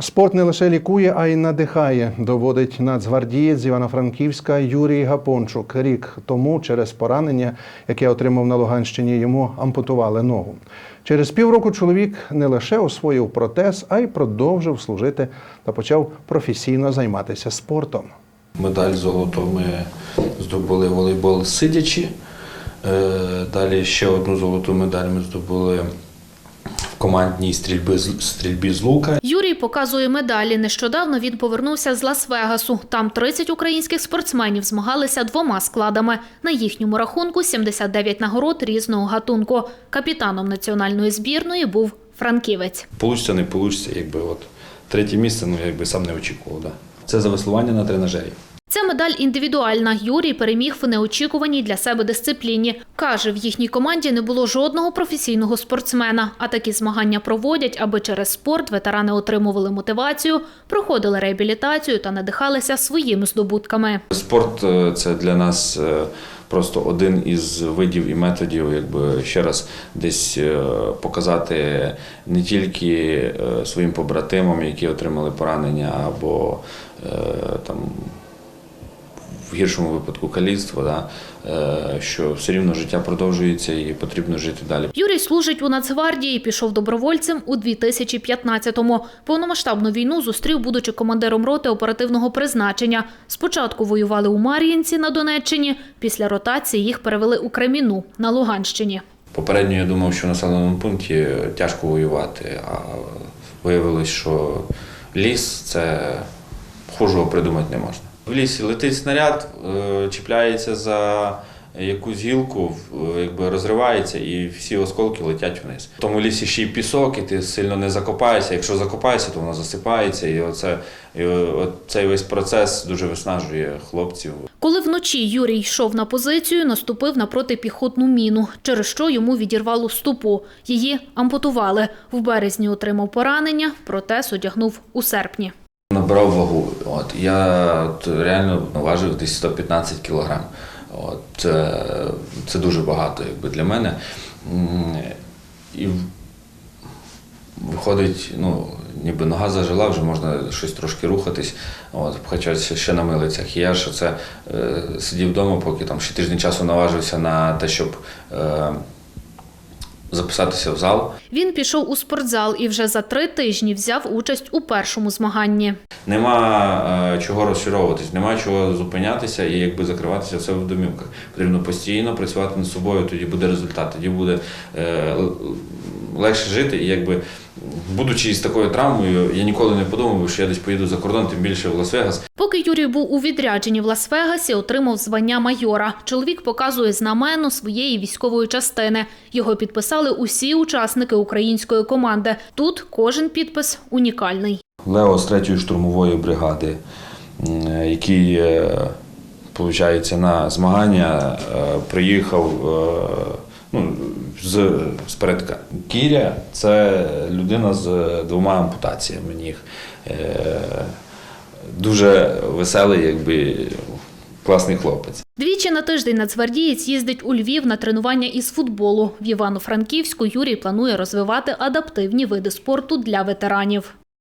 Спорт не лише лікує, а й надихає, доводить нацгвардієць Івано-Франківська Юрій Гапончук. Рік тому через поранення, яке отримав на Луганщині, йому ампутували ногу. Через півроку чоловік не лише освоїв протез, а й продовжив служити та почав професійно займатися спортом. Медаль золото ми здобули волейбол сидячи. Е, Далі ще одну золоту медаль ми здобули командній стрільби з стрільбі з лука. Юрій показує медалі. Нещодавно він повернувся з Лас-Вегасу. Там 30 українських спортсменів змагалися двома складами. На їхньому рахунку 79 нагород різного гатунку. Капітаном національної збірної був франківець. Получиться, не получиться, якби от третє місце, ну якби сам не очікував. Да. Це за веслування на тренажері. Ця медаль індивідуальна. Юрій переміг в неочікуваній для себе дисципліні. Каже, в їхній команді не було жодного професійного спортсмена. А такі змагання проводять, аби через спорт ветерани отримували мотивацію, проходили реабілітацію та надихалися своїми здобутками. Спорт е, це для нас е, просто один із видів і методів, якби ще раз десь е, показати не тільки своїм побратимам, які отримали поранення, або там. В гіршому випадку каліцтво, да, е, що все рівно життя продовжується і потрібно жити далі. Юрій служить у Нацгвардії, пішов добровольцем у 2015-му. Повномасштабну війну зустрів, будучи командиром роти оперативного призначення. Спочатку воювали у Мар'їнці на Донеччині, після ротації їх перевели у Креміну на Луганщині. Попередньо я думав, що в населеному пункті тяжко воювати, а виявилось, що ліс це хужого придумати не можна. В лісі летить снаряд, е, чіпляється за якусь гілку, якби розривається, і всі осколки летять вниз. В тому лісі ще й пісок, і ти сильно не закопаєшся. Якщо закопаєшся, то воно засипається. І оце і цей весь процес дуже виснажує хлопців. Коли вночі Юрій йшов на позицію, наступив на протипіхотну міну, через що йому відірвало стопу. Її ампутували. В березні отримав поранення, протез одягнув у серпні. Набрав вагу. От я от, реально важив десь 115 кілограм. От це, це дуже багато, якби для мене. І виходить, ну, ніби нога зажила, вже можна щось трошки рухатись, от, хоча ще- на милицях. Я ж це е, сидів вдома, поки там ще тиждень часу наважився на те, щоб е, записатися в зал. Він пішов у спортзал і вже за три тижні взяв участь у першому змаганні. Нема е, чого розчаровуватись, нема чого зупинятися і якби закриватися в себе в домівках. Потрібно постійно працювати над собою, тоді буде результат, тоді буде е, легше жити. І якби, будучи з такою травмою, я ніколи не подумав, що я десь поїду за кордон, тим більше в Лас-Вегас. Поки Юрій був у відрядженні в Лас-Вегасі, отримав звання майора. Чоловік показує знамено своєї військової частини. Його підписали усі учасники української команди. Тут кожен підпис унікальний. Лео з 3-ї штурмової бригади, який, е, получається, на змагання е, приїхав е, ну, з, з передка. Кіря це людина з двома ампутаціями ніг. Е, Дуже веселий, якби класний хлопець. Двічі на тиждень нацгвардієць їздить у Львів на тренування із футболу. В Івано-Франківську Юрій планує розвивати адаптивні види спорту для ветеранів.